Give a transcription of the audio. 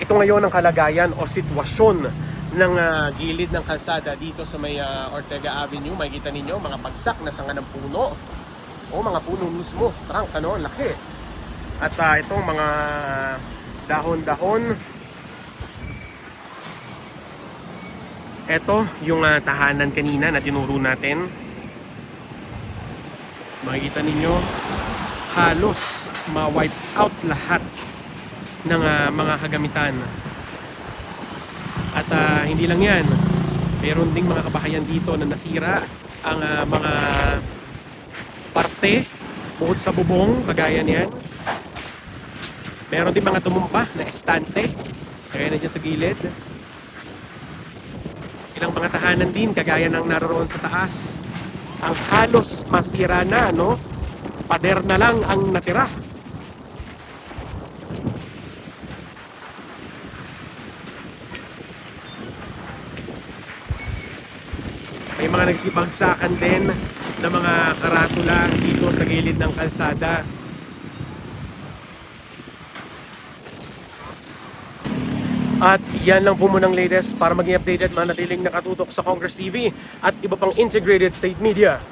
ito ngayon ang kalagayan o sitwasyon ng ah, gilid ng kalsada dito sa may ah, Ortega Avenue. Makikita ninyo mga bagsak na sanga ng puno o mga puno mismo. Trunk, ano, laki. At ah, itong mga dahon-dahon. Ito yung ah, tahanan kanina na tinuro natin. Makikita ninyo halos ma-wipe out lahat ng ah, mga kagamitan. At ah, hindi lang yan, meron ding mga kabahayan dito na nasira ang ah, mga parte bukod sa bubong, kagaya niyan. Meron din mga tumumpa na estante, kagaya na dyan sa gilid. Ilang mga tahanan din, kagaya ng naroon sa taas. Ang halos masira na, no? Pader na lang ang natira. May mga nagsibagsakan din na mga karatula dito sa gilid ng kalsada. At yan lang po munang latest para maging updated manatiling nakatutok sa Congress TV at iba pang integrated state media.